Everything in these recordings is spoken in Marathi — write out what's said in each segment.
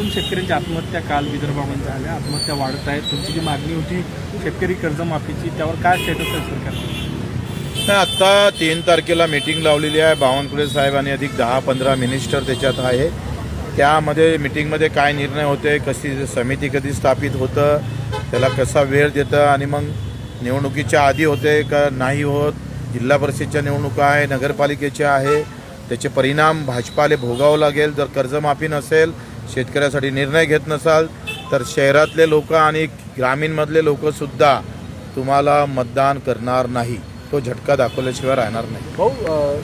दोन शेतकऱ्यांची आत्महत्या काल विदर्भामध्ये झाल्या. आत्महत्या वाढत आहेत. तुमची जी मागणी होती शेतकरी कर्जमाफीची त्यावर काय स्टेटस आहे सरकार? नाही आत्ता तीन तारखेला मीटिंग लावलेली आहे. बावनकुळे साहेब आणि अधिक दहा पंधरा मिनिस्टर त्याच्यात आहे. त्यामध्ये मिटिंगमध्ये काय निर्णय होते कशी समिती कधी स्थापित होतं त्याला कसा वेळ देतं आणि मग निवडणुकीच्या आधी होते का नाही होत जिल्हा परिषदच्या निवडणुका आहे नगरपालिकेच्या आहे त्याचे परिणाम भाजपाले भोगावं लागेल. जर कर्जमाफी नसेल शेतकऱ्यासाठी निर्णय घेत नसाल तर शहरातले लोक आणि ग्रामीणमधले लोकसुद्धा तुम्हाला मतदान करणार नाही. तो झटका दाखवल्याशिवाय राहणार नाही. भाऊ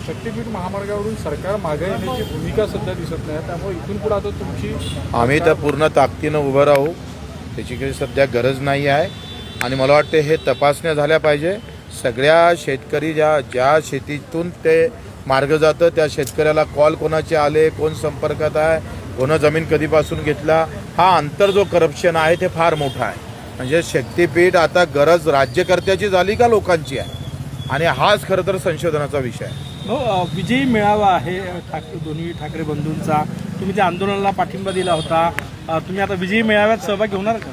शक्तीपीठ महामार्गावरून सरकार मागे येण्याची भूमिका सध्या दिसत नाही. त्यामुळे इथून पुढे आता तुमची आम्ही तर पूर्ण ताकदीनं उभं राहू. त्याची काही सध्या गरज नाही आहे. आणि मला वाटते हे तपासण्या झाल्या पाहिजे. सगळ्या शेतकरी ज्या ज्या शेतीतून ते मार्ग जातं त्या शेतकऱ्याला कॉल कोणाचे आले कोण संपर्कात आहे कोणं जमीन कधीपासून घेतला हा अंतर जो करप्शन आहे ते फार मोठा आहे. म्हणजे शक्तीपीठ आता गरज राज्यकर्त्याची झाली का लोकांची आहे? आणि हाच खरं तर संशोधनाचा विषय आहे. हो विजयी मेळावा आहे ठाकरे दोन्ही ठाकरे बंधूंचा. तुम्ही त्या आंदोलनाला पाठिंबा दिला होता. तुम्ही आता विजयी मेळाव्यात सहभागी होणार का?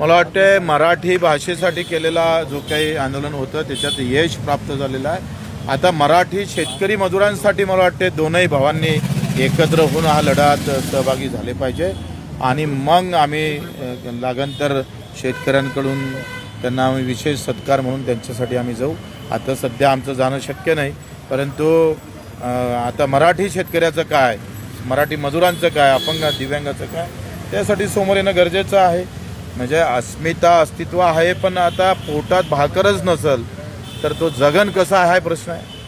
मला वाटते मराठी भाषेसाठी केलेला जो काही आंदोलन होतं त्याच्यात यश प्राप्त झालेलं आहे. आता मराठी शेतकरी मजुरांसाठी मला वाटते दोनही भावांनी एकत्र होऊन हा लढ्यात सहभागी झाले पाहिजे. आणि मग आम्ही लागंतर लागन तर शेतकऱ्यांकडून त्यांना आम्ही विशेष सत्कार म्हणून त्यांच्यासाठी आम्ही जाऊ. आता सध्या आमचं जाणं शक्य नाही. परंतु आता मराठी शेतकऱ्याचं काय? मराठी मजुरांचं काय? अपंग दिव्यांगाचं काय? त्यासाठी समोर येणं गरजेचं आहे. म्हणजे अस्मिता अस्तित्व आहे पण आता पोटात भाकरच नसल तर तो जगन कसा आहे हा प्रश्न आहे.